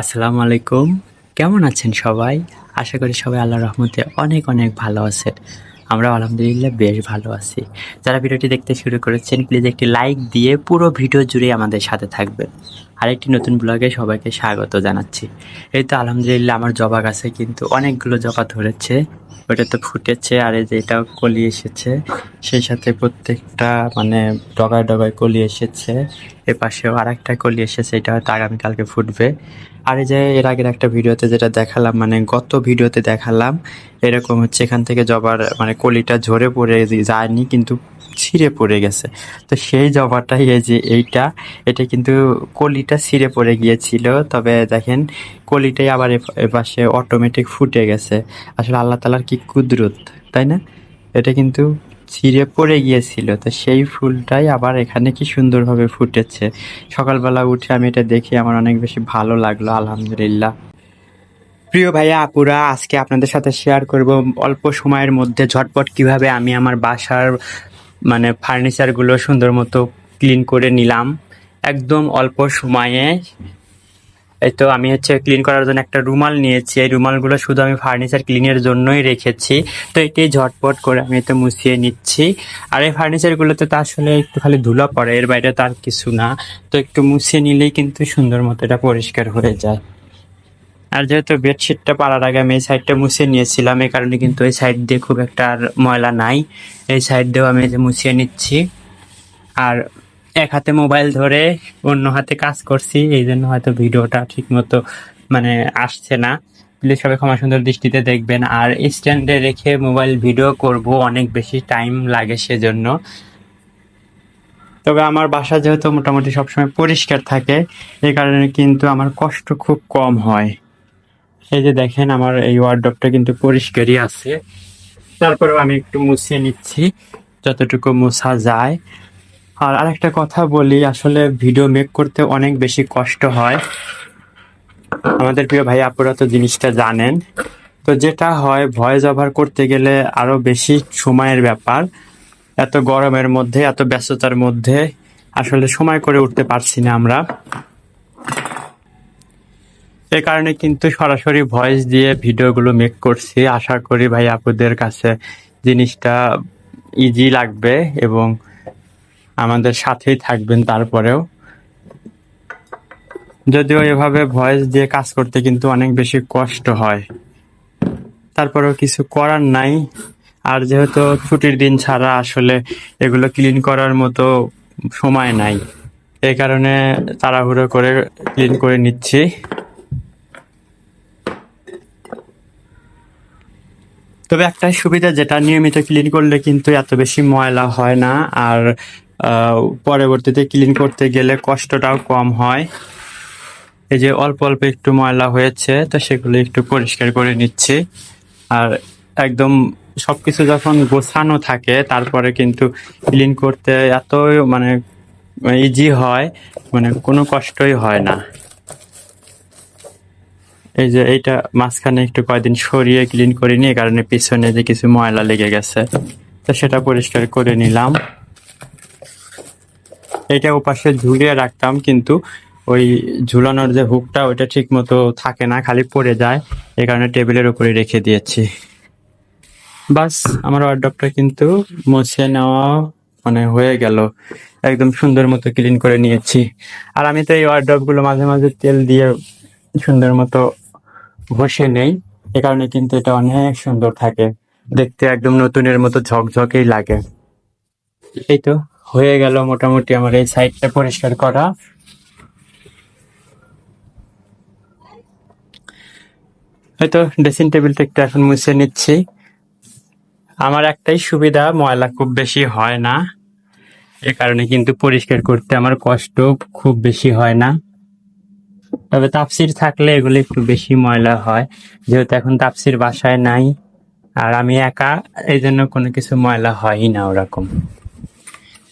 আসসালামু আলাইকুম। কেমন আছেন সবাই? আশা করি সবাই আল্লাহ রহমতে অনেক অনেক ভালো আছেন। আমরা আলহামদুলিল্লাহ বেশ ভালো আছি। যারা ভিডিওটি দেখতে শুরু করেছেন প্লিজ একটি লাইক দিয়ে পুরো ভিডিও জুড়ে আমাদের সাথে থাকবেন। আরেকটি নতুন ব্লগে সবাইকে স্বাগত জানাচ্ছি। এই তো আলহামদুলিল্লাহ আমার জবা গাছে কিন্তু অনেকগুলো জবা ধরেছে, ওটা তো ফুটেছে, আর এই যে এটাও কলি এসেছে, সেই সাথে প্রত্যেকটা মানে ডগায় ডগায় কলি এসেছে, এ পাশেও আর একটা কলি এসেছে, এটা হয়তো আগামীকালকে ফুটবে। আর এই যে এর আগের একটা ভিডিওতে যেটা দেখালাম মানে গত ভিডিওতে দেখালাম, এরকম হচ্ছে এখান থেকে জবার মানে কলিটা ঝরে পড়ে যায়নি, কিন্তু ছিঁড়ে পড়ে গেছে। তো সেই জবাটাই এই যে এইটা, এটা কিন্তু কলিটা ছিঁড়ে পড়ে গিয়েছিল। তবে দেখেন, কলিটাই আবার এপাশে অটোমেটিক ফুটে গেছে। আসলে আল্লাহ তালার কি কুদরত, তাই না? এটা কিন্তু ছিঁড়ে পড়ে গিয়েছিল। তো সেই ফুলটাই আবার এখানে কি সুন্দরভাবে ফুটেছে। সকালবেলা উঠে আমি এটা দেখে আমার অনেক বেশি ভালো লাগল, আলহামদুলিল্লাহ। প্রিয় ভাইয়া, আপুরা, আজকে আপনাদের সাথে শেয়ার করব অল্প সময়ের মধ্যে ঝটপট কীভাবে আমি আমার বাসার মানে ফার্নিচারগুলো সুন্দর মতো ক্লিন করে নিলাম। একদম অল্প সময়ে। এই তো আমি হচ্ছে ক্লিন করার জন্য একটা রুমাল নিয়েছি। এই রুমালগুলো শুধু আমি ফার্নিচার ক্লিনের জন্যই রেখেছি। তো এটি ঝটপট করে আমি এতে মুছিয়ে নিচ্ছি। আর এই ফার্নিচারগুলোতে তো আসলে একটু খালি ধুলা পড়ে, এর বাইরে তার কিছু না। তো একটু মুছিয়ে নিলেই কিন্তু সুন্দর মতো এটা পরিষ্কার হয়ে যায়। আর যেহেতু বেডশিটটা পাড়ার আগে আমি এই সাইডটা মুছিয়ে নিয়েছিলাম, এই কারণে কিন্তু এই সাইড দিয়ে খুব একটা আর ময়লা নাই। এই সাইড দিয়েও আমি যে মুছিয়ে নিচ্ছি। আর এক হাতে মোবাইল ধরে অন্য হাতে কাজ করছি, এই জন্য হয়তো ভিডিওটা ঠিক মতো মানে আসছে না। প্লিজ সবাই ক্ষমা সুন্দর দৃষ্টিতে দেখবেন। আর স্ট্যান্ডে রেখে মোবাইল ভিডিও করব, অনেক বেশি টাইম লাগে সেজন্য। তবে আমার বাসা যেহেতু মোটামুটি সবসময় পরিষ্কার থাকে, এই কারণে কিন্তু আমার কষ্ট খুব কম হয়। এই যে দেখেন, আমার এই ওয়ার্ডরোবটা কিন্তু পরিষ্কারই আছে। তারপরেও আমি একটু মুছিয়ে নিচ্ছি, যতটুকু মোছা যায়। আর আরেকটা কথা বলি, আসলে ভিডিও মেক করতে অনেক বেশি কষ্ট হয়। আমাদের প্রিয় ভাই আপুরা তো জিনিসটা জানেন। তো যেটা হয় ভয়েস ওভার করতে গেলে আরও বেশি সময়ের ব্যাপার। এত গরমের মধ্যে, এত ব্যস্ততার মধ্যে আসলে সময় করে উঠতে পারছি না আমরা। এ কারণে কিন্তু সরাসরি ভয়েস দিয়ে ভিডিওগুলো মেক করছি। আশা করি ভাই আপুদের কাছে জিনিসটা ইজি লাগবে এবং আমাদের সাথেই থাকবেন তারপরেও। যদিও এভাবে ভয়েস দিয়ে কাজ করতে কিন্তু অনেক বেশি কষ্ট হয়। তারপরেও কিছু করার নাই। আর যেহেতু ছুটির দিন ছাড়া আসলে এগুলো ক্লিন করার মতো সময় নাই। এই কারণে তাড়াহুড়ো করে ক্লিন করে নিচ্ছি। তবে একটাই সুবিধা যেটা, নিয়মিত ক্লিন করলে কিন্তু এত বেশি ময়লা হয় না। আর পরবর্তীতে ক্লিন করতে গেলে কষ্টটাও কম হয়। এই যে অল্প অল্প একটু ময়লা হয়েছে, তো সেগুলো একটু পরিষ্কার করে নিচ্ছি। আর একদম সবকিছু যখন গোছানো থাকে, তারপরে কিন্তু ক্লিন করতে এত মানে ইজি হয় মানে কোনো কষ্টই হয় না। এই যে এইটা মাঝখানে একটু কয়দিন সরিয়ে ক্লিন করে নিয়ে কারণে পিছনে যে কিছু ময়লা লেগে গেছে, তো সেটা পরিষ্কার করে নিলাম। এটা ওপাশে ঝুলিয়ে রাখতাম, কিন্তু ওই ঝুলানোর যে হুকটা, ওইটা ঠিক মতো থাকে না, খালি পড়ে যায়। এই কারণে টেবিলের উপরে রেখে দিয়েছি। বাস, আমার ওয়ার্ডরোবটা কিন্তু মুছে নেওয়া মানে হয়ে গেল। একদম সুন্দর মতো ক্লিন করে নিয়েছি। আর আমি তো এই ওয়ার্ডরোবগুলো মাঝে মাঝে তেল দিয়ে সুন্দর মতো ঘষে নেই। এ কারণে কিন্তু এটা অনেক সুন্দর থাকে। দেখতে একদম নতুনের মতো ঝকঝকেই লাগে। এই তো, হয়ে গেল মোটামুটি আমার এই সাইডটা পরিষ্কার করা। হয়তো ড্রেসিং টেবিলটা একটু এখন মুছে নিচ্ছি। আমার একটাই সুবিধা, ময়লা খুব বেশি হয় না। এ কারণে কিন্তু পরিষ্কার করতে আমার কষ্ট খুব বেশি হয় না। তবে তাপসির থাকলে এগুলো একটু বেশি ময়লা হয়। যেহেতু এখন তাপসির বাসায় নাই, আর আমি একা এই জন্য কোনো কিছু ময়লা হয়ই না ওরকম।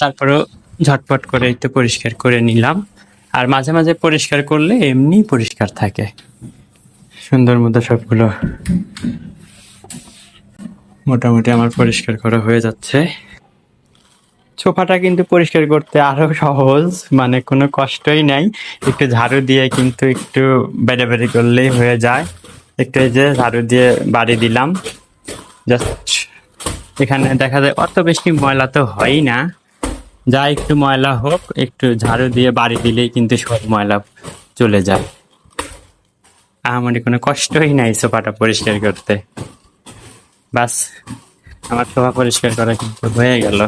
তারপরেও ঝটপট করে একটু পরিষ্কার করে নিলাম। আর মাঝে মাঝে পরিষ্কার করলে এমনি পরিষ্কার থাকে। সুন্দর মতো সবগুলো মোটামুটি আমার পরিষ্কার করা হয়ে যাচ্ছে। সোফাটা কিন্তু পরিষ্কার করতে আরও সহজ মানে কোনো কষ্টই নাই। একটু ঝাড়ু দিয়ে কিন্তু একটু বেড়ে বেড়ে করলেই হয়ে যায়। একটু এই যে ঝাড়ু দিয়ে বাড়ি দিলাম। জাস্ট এখানে দেখা যায় অত বেশি ময়লা তো হয়ই না। যা একটু ময়লা হোক, একটু ঝাড়ু দিয়ে বাড়ি দিলেই কিন্তু সব ময়লা চলে যায়। আমার কোনো কষ্টই নাই সোফাটা পরিষ্কার করতে। বাস, আমার সোফা পরিষ্কার করা কিন্তু হয়ে গেল।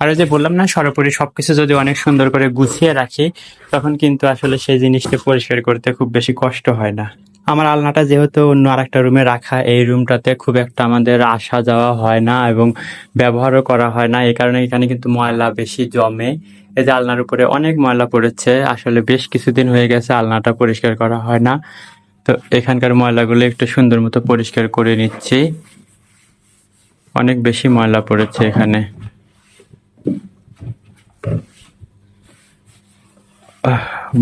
আর যে বললাম না, সর্বোপরি সবকিছু যদি অনেক সুন্দর করে গুছিয়ে রাখি, তখন কিন্তু আসলে সেই জিনিসটা পরিষ্কার করতে খুব বেশি কষ্ট হয় না। আমার আলনাটা যেহেতু অন্য আরেকটা রুমে রাখা, এই রুমটাতে খুব একটা আমাদের আসা যাওয়া হয় না এবং ব্যবহারও করা হয় না। এই কারণে এখানে কিন্তু ময়লা বেশি জমে। এই যে আলনার উপরে অনেক ময়লা পড়েছে, আসলে বেশ কিছুদিন হয়ে গেছে আলনাটা পরিষ্কার করা হয় না। তো এখানকার ময়লাগুলো একটু সুন্দর মতো পরিষ্কার করে নিচ্ছি। অনেক বেশি ময়লা পড়েছে এখানে।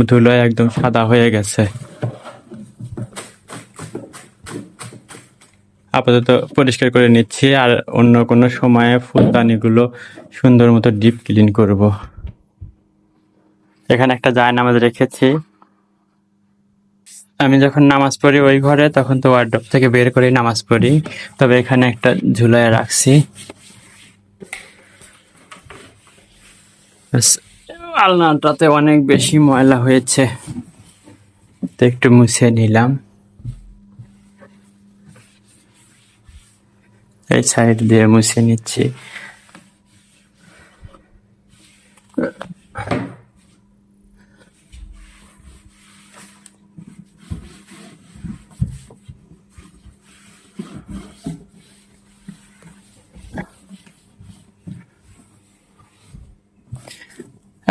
ধুলোয় একদম সাদা হয়ে গেছে। আপাতত পরিষ্কার করে নিচ্ছি, আর অন্য কোনো সময়ে ফুলদানিগুলো সুন্দর মতো ডিপ ক্লিন করব। এখানে একটা জায় নামাজ রেখেছি। আমি যখন নামাজ পড়ি ওই ঘরে, তখন তো ওয়ার্ড্রপ থেকে বের করে নামাজ পড়ি। তবে এখানে একটা ঝুলায় রাখছি। আলনাটাতে অনেক বেশি ময়লা হয়েছে। তো একটু মুছে নিলাম। এই সাইড দিয়ে মুছে নিচ্ছি।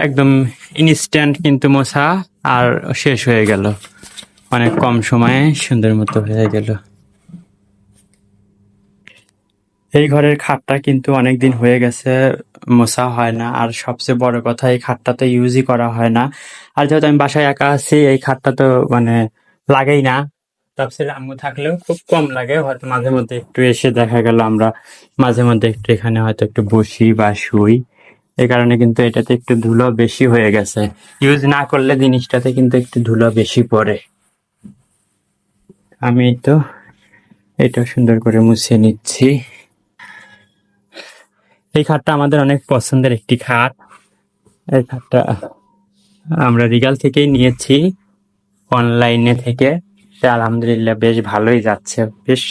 একদম ইনস্ট্যান্ট কিন্তু মোছা আর শেষ হয়ে গেল। অনেক কম সময়ে সুন্দর মতো হয়ে গেল। এই ঘরের খাটটা কিন্তু অনেক দিন হয়ে গেছে, মোছা হয় না। আর সবচেয়ে বড় কথা, এই খাটটা তো ইউজই করা হয় না। আর যেহেতু আমি বাসায় একা আছি, এই খাটটা তো মানে লাগেই না। তাপসের আম্মু থাকলেও খুব কম লাগে। হয়তো মাঝে মধ্যে একটু এসে দেখা গেল আমরা। মাঝে মধ্যে একটু এখানে হয়তো একটু বসি বা শুই। এই কারণে কিন্তু এটাতে একটু ধুলো বেশি হয়ে গেছে। ইউজ না করলে জিনিসটাতে কিন্তু একটু ধুলো বেশি পড়ে। আমি তো এটা সুন্দর করে মুছিয়ে নিচ্ছি। এই খাটটা আমাদের অনেক পছন্দের একটি খাট। এই খাটটা আমরা রিগাল থেকেই নিয়েছি, অনলাইনে থেকে। আলহামদুলিল্লাহ বেশ ভালোই যাচ্ছে। বেশ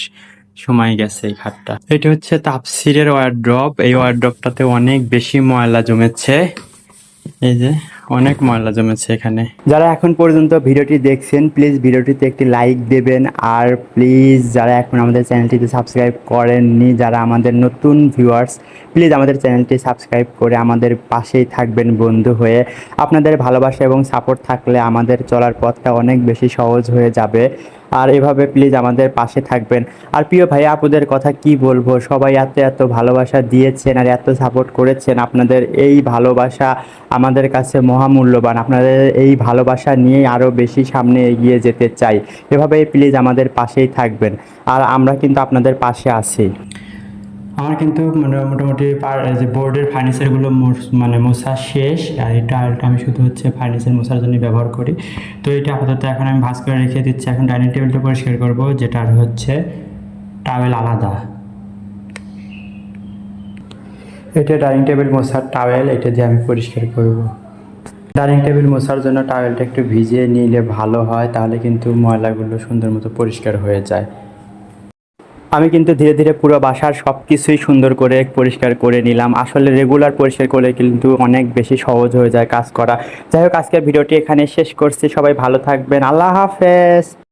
সময় গেছে এই খাটটা এটা হচ্ছে তাপসিরের ওয়ারড্রপ। এই ওয়ারড্রপটাতে অনেক বেশি ময়লা জমেছে। এই যে, অনেক ময়লা জমেছে এখানে। যারা এখন পর্যন্ত ভিডিওটি দেখছেন প্লিজ ভিডিওটিতে একটি লাইক দেবেন। আর প্লিজ যারা এখন আমাদের চ্যানেলটিতে সাবস্ক্রাইব করেননি, যারা আমাদের নতুন ভিউয়ার্স প্লিজ আমাদের চ্যানেলটি সাবস্ক্রাইব করে আমাদের পাশেই থাকবেন বন্ধু হয়ে। আপনাদের ভালোবাসা এবং সাপোর্ট থাকলে আমাদের চলার পথটা অনেক বেশি সহজ হয়ে যাবে। আর এভাবে প্লিজ আমাদের পাশে থাকবেন। আর প্রিয় ভাই, আপুদের কথা কি বলব? সবাই এত এত ভালোবাসা দিয়েছেন আর এত সাপোর্ট করেছেন। আপনাদের এই ভালোবাসা আমাদের কাছে মহামূল্যবান। আপনাদের এই ভালোবাসা নিয়েই আরও বেশি সামনে এগিয়ে যেতে চাই। এভাবে প্লিজ আমাদের পাশেই থাকবেন। আর আমরা কিন্তু আপনাদের পাশে আছি। আমার কিন্তু মোটা- মোটামুটি যে বোর্ডের ফার্নিচারগুলো মানে মোছা শেষ, আর এই টায়ালটা আমি শুধু হচ্ছে ফার্নিচার মোছার জন্য ব্যবহার করি। তো এটা আপাতত এখন আমি ভাঁজ করে রেখে দিচ্ছি। এখন ডাইনিং টেবিলটা পরিষ্কার করব যেটা হচ্ছে টাওয়েল আলাদা। এটা ডাইনিং টেবিল মোছার টাওয়েল এটা দিয়ে আমি পরিষ্কার করব। ডাইনিং টেবিল মোছার জন্য টাওয়েলটা একটু ভিজিয়ে নিলে ভালো হয়, তাহলে কিন্তু ময়লাগুলো সুন্দর মতো পরিষ্কার হয়ে যায়। আমি কিন্তু ধীরে ধীরে পুরো বাসার সব কিছুই সুন্দর করে পরিষ্কার করে নিলাম। আসলে রেগুলার পরিষ্কার করে কিন্তু অনেক বেশি সহজ হয়ে যায় কাজ করা। যাই হোক, আজকের ভিডিওটি এখানে শেষ করছি। সবাই ভালো থাকবেন। আল্লাহ হাফেজ।